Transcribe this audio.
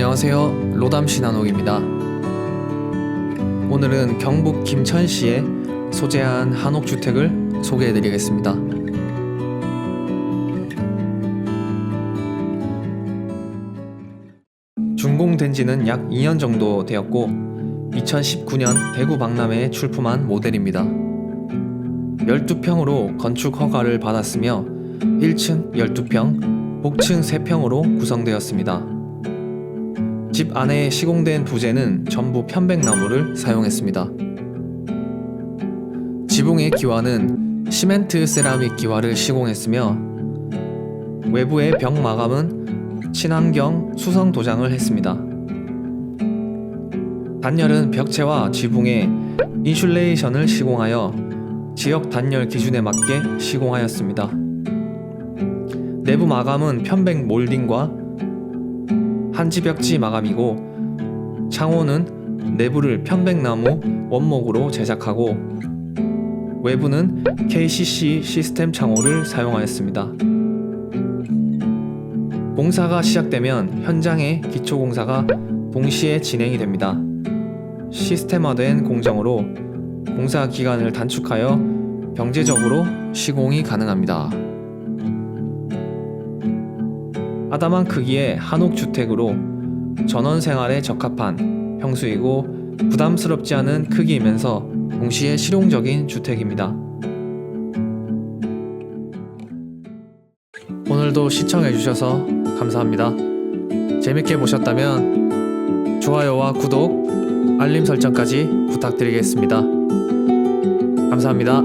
안녕하세요. 로담 신한옥입니다. 오늘은 경북 김천시에 소재한 한옥 주택을 소개해 드리겠습니다. 준공된 지는 약 2년 정도 되었고 2019년 대구 박람회에 출품한 모델입니다. 12평으로 건축 허가를 받았으며 1층 12평, 복층 3평으로 구성되었습니다. 집 안에 시공된 부재는 전부 편백나무를 사용했습니다. 지붕의 기와는 시멘트 세라믹 기와를 시공했으며 외부의 벽 마감은 친환경 수성 도장을 했습니다. 단열은 벽체와 지붕에 인슐레이션을 시공하여 지역 단열 기준에 맞게 시공하였습니다. 내부 마감은 편백 몰딩과 한지벽지 마감이고 창호는 내부를 편백나무 원목으로 제작하고 외부는 KCC 시스템 창호를 사용하였습니다. 공사가 시작되면 현장의 기초 공사가 동시에 진행이 됩니다. 시스템화된 공정으로 공사 기간을 단축하여 경제적으로 시공이 가능합니다. 아담한 크기의 한옥 주택으로 전원 생활에 적합한 평수이고 부담스럽지 않은 크기이면서 동시에 실용적인 주택입니다. 오늘도 시청해주셔서 감사합니다. 재밌게 보셨다면 좋아요와 구독, 알림 설정까지 부탁드리겠습니다. 감사합니다.